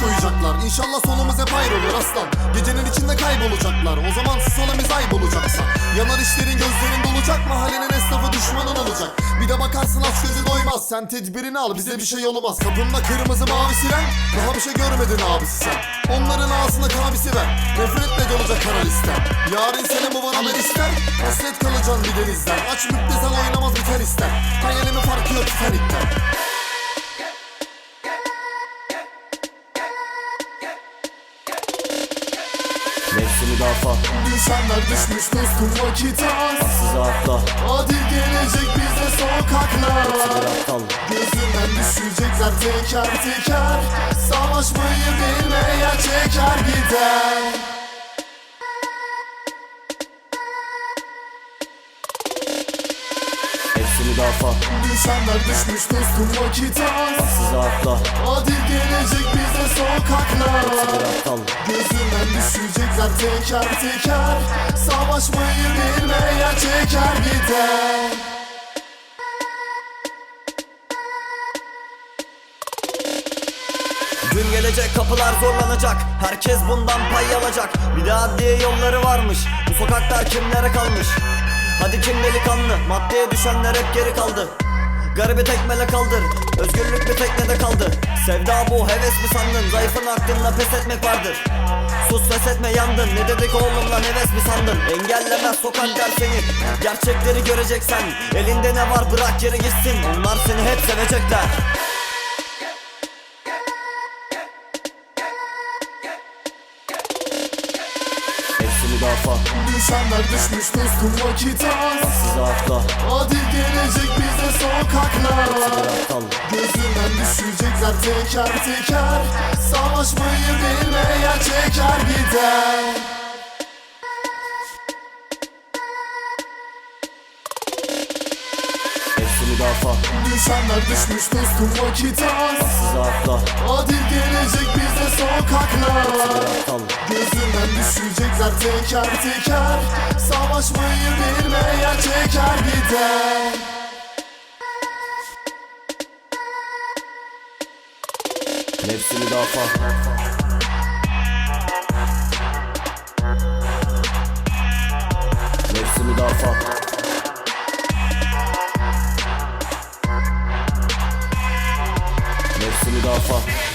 koyacaklar. İnşallah sonumuz hep ayrı olur aslan. Gecenin içinde kaybolacaklar. O zaman biz ayıp olacaksa Yanar işlerin gözlerin dolacak. Mahallenin esnafı düşmanın olacak. Bir de bakarsın aç gözü doymaz. Sen tedbirini al. Bize bir şey olmaz. Kapında kırmızı mavi siren. Daha bir şey görmedin abisi sen. Onların ağzına kabisi ver. Nefretle dolacak kara listen. Yarın seni bu bana ben ister. Hasret kalacaksın bir denizden. Aç müptezel oynamaz biter ister Hayalimi farkı yok Titanic'ten müdafaa. Düşenler düşmüş dostum vakit az. Size atla. Adil gelecek bize sokaklar. Gözünden düşecekler teker teker Savaşmayı bilmeyen çeker gider. Müdafaa. Düşenler düşmüş dostum vakit az. Size atla. Adil gelecek bize sokaklar. Gözünden düşecekler teker teker Savaşmayı bilmeyen çeker gider Gün gelecek kapılar zorlanacak. Herkes bundan pay alacak. Bir de adliye yolları varmış. Bu sokaklar kimlere kalmış? Hadi kim delikanlı? Maddeye düşenler hep geri kaldı Garibi tekmele kaldır. Özgürlük bir teknede kaldı Sevda bu heves mi sandın? Zayıfın aklında pes etmek vardır. Sus pes etme yandın. Ne dedik oğlum lan heves mi sandın? Engellemez sokaklar seni. Gerçekleri göreceksen Elinde ne var? Bırak geri gitsin. Onlar seni hep sevecekler. Hepsi müdafaa. Düşenler düşmüş dostum vakit az. Size atla Adil teker teker Savaşmayı bilmeyen çeker gider. Müdafaa Düşenler düşmüş dostum vakit az. Adil gelecek bize sokaklar Gözünden düşecekler teker teker. Savaşmayı bilmeyen çeker gider Nefsi müdafaa Nefsi müdafaa Nefsi müdafaa